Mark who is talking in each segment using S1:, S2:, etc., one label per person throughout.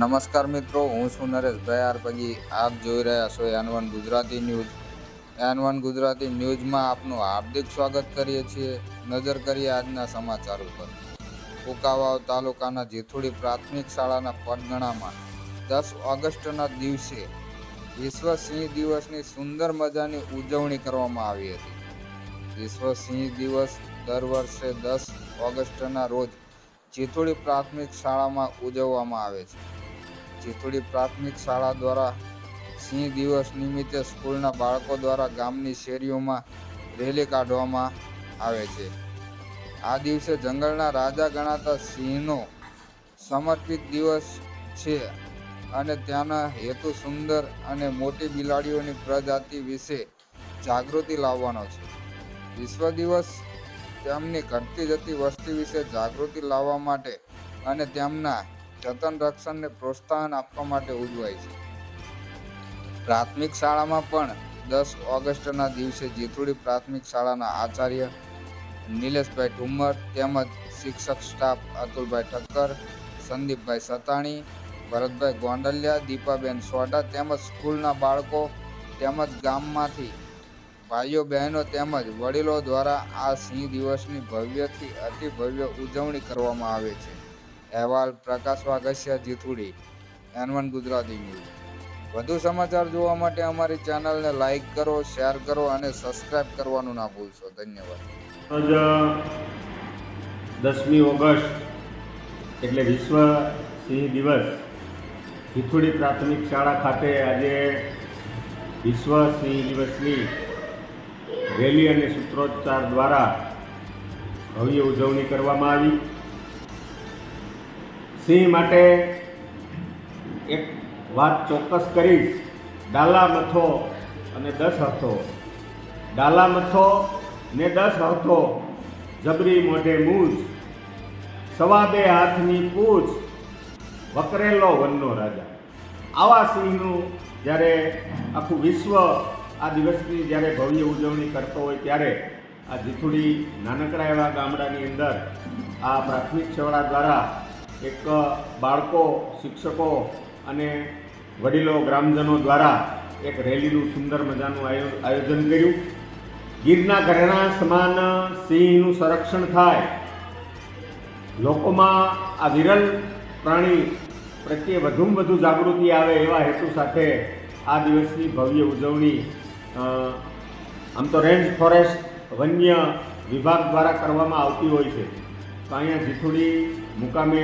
S1: નમસ્કાર મિત્રો, હું છું નરેશભાઈ આર પગી આપ જોઈ રહ્યા છો N one Gujarati news. N one Gujarati ન્યૂઝમાં આપનું હાર્દિક સ્વાગત કરીએ છીએ. નજર કરીએ આજના સમાચાર ઉપર કુકાવાવ તાલુકાના જેથુડી પ્રાથમિક શાળાના પટગણામાં દસ ઓગસ્ટના દિવસે વિશ્વ સિંહ દિવસની સુંદર મજાની ઉજવણી કરવામાં આવી હતી. વિશ્વ સિંહ દિવસ દર વર્ષે દસ ઓગસ્ટના રોજ જેથુડી પ્રાથમિક શાળામાં ઉજવવામાં આવે છે. ચિત્તોડી પ્રાથમિક શાળા દ્વારા સિંહ દિવસ નિમિત્તે સ્કૂલના બાળકો દ્વારા ગામની શેરીઓમાં રેલી કાઢવામાં આવે છે. આ દિવસે જંગલના રાજા ગણાતા સિંહનો સમર્પિત દિવસ છે અને ત્યાંના હેતુ સુંદર અને મોટી બિલાડીઓની પ્રજાતિ વિશે જાગૃતિ લાવવાનો છે. વિશ્વ દિવસ તેમની ઘટતી જતી વસ્તી વિશે જાગૃતિ લાવવા માટે અને તેમના જતન રક્ષણને પ્રોત્સાહન આપવા માટે ઉજવાય છે. પ્રાથમિક શાળામાં પણ દસ ઓગસ્ટના દિવસે જીથુડી પ્રાથમિક શાળાના આચાર્ય નિલેશભાઈ ઠુમ્મર તેમજ શિક્ષક સ્ટાફ અતુલભાઈ ઠક્કર, સંદીપભાઈ સતાણી, ભરતભાઈ ગોંડલિયા, દીપાબેન સોઢા તેમજ સ્કૂલના બાળકો તેમજ ગામમાંથી ભાઈઓ, બહેનો તેમજ વડીલો દ્વારા આ સિંહ દિવસની ભવ્યથી અતિ ભવ્ય ઉજવણી કરવામાં આવે છે. અહેવાલ Prakash Vagasiya Jithudi N one Gujarati news. વધુ સમાચાર જોવા માટે અમારી ચેનલને લાઇક કરો, શેર કરો અને સબસ્ક્રાઇબ કરવાનું ના ભૂલશો. ધન્યવાદ.
S2: દસમી ઓગસ્ટ, એટલે વિશ્વ સિંહ દિવસ. જીથુડી પ્રાથમિક શાળા ખાતે આજે વિશ્વ સિંહ દિવસની રેલી અને સૂત્રોચ્ચાર દ્વારા ભવ્ય ઉજવણી કરવામાં આવી. સિંહ માટે એક વાત ચોક્કસ કરીશ. ડાલા મથો અને દસ હથો ડાલા મથો ને દસ હથો જબરી મોઢે મૂજ. સવા બે હાથની પૂછ. વકરેલો વનનો રાજા. આવા સિંહનું જ્યારે આખું વિશ્વ આ દિવસની જ્યારે ભવ્ય ઉજવણી કરતો હોય ત્યારે આ જીથુડી નાનકડા એવા ગામડાની અંદર આ પ્રાથમિક શાળા દ્વારા એક બાળકો, શિક્ષકો અને વડીલો, ગ્રામજનો દ્વારા એક રેલીનું સુંદર મજાનું આયો- આયોજન કર્યું. ગીરના ઘરેણા સમાન સિંહનું સંરક્ષણ થાય. લોકોમાં આ વિરલ પ્રાણી પ્રત્યે વધુમાં વધુ જાગૃતિ આવે એવા હેતુ સાથે આ દિવસની ભવ્ય ઉજવણી આમ તો રેન્જ ફોરેસ્ટ વન્ય વિભાગ દ્વારા કરવામાં આવતી હોય છે. તો અહીંયા જીથુડી મુકામે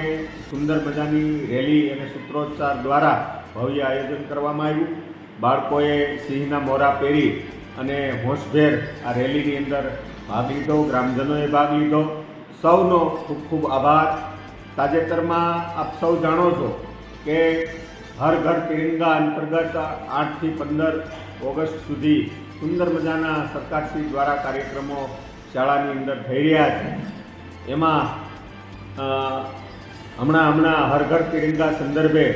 S2: સુંદર મજાની રેલી અને સૂત્રોચ્ચાર દ્વારા ભવ્ય આયોજન કરવામાં આવ્યું. બાળકોએ સિંહના મોરા પહેરી અને હોશભેર આ રેલીની અંદર ભાગ લીધો, ગ્રામજનોએ ભાગ લીધો. સૌનો ખૂબ ખૂબ આભાર. તાજેતરમાં આપ સૌ જાણો છો કે હર ઘર તિરંગા અંતર્ગત આઠથી પંદર ઓગસ્ટ સુધી સુંદર મજાના સરકારશ્રી દ્વારા કાર્યક્રમો શાળાની અંદર થઈ રહ્યા છે. એમાં હમણાં હમણાં હર ઘર તિરંગા સંદર્ભે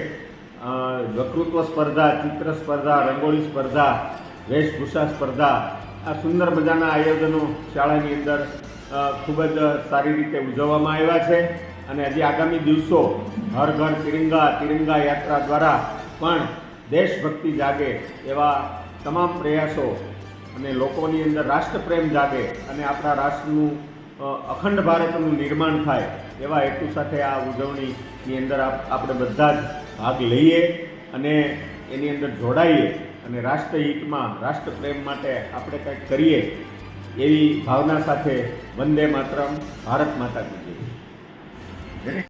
S2: વકૃત્વ સ્પર્ધા, ચિત્ર સ્પર્ધા, રંગોળી સ્પર્ધા, વેશભૂષા સ્પર્ધા, આ સુંદર મજાના આયોજનો શાળાની અંદર ખૂબ જ સારી રીતે ઉજવવામાં આવ્યા છે. અને હજી આગામી દિવસો હર ઘર તિરંગા તિરંગા યાત્રા દ્વારા પણ દેશભક્તિ જાગે એવા તમામ પ્રયાસો અને લોકોની અંદર રાષ્ટ્રપ્રેમ જાગે અને આપણા રાષ્ટ્રનું અખંડ ભારતનું નિર્માણ થાય એવા હેતુ સાથે આ ઉજવણીની અંદર આપણે બધા જ ભાગ લઈએ અને એની અંદર જોડાઈએ અને રાષ્ટ્રહિતમાં, રાષ્ટ્રપ્રેમ માટે આપણે કંઈક કરીએ એવી ભાવના સાથે વંદે માતરમ, ભારત માતા કી જય.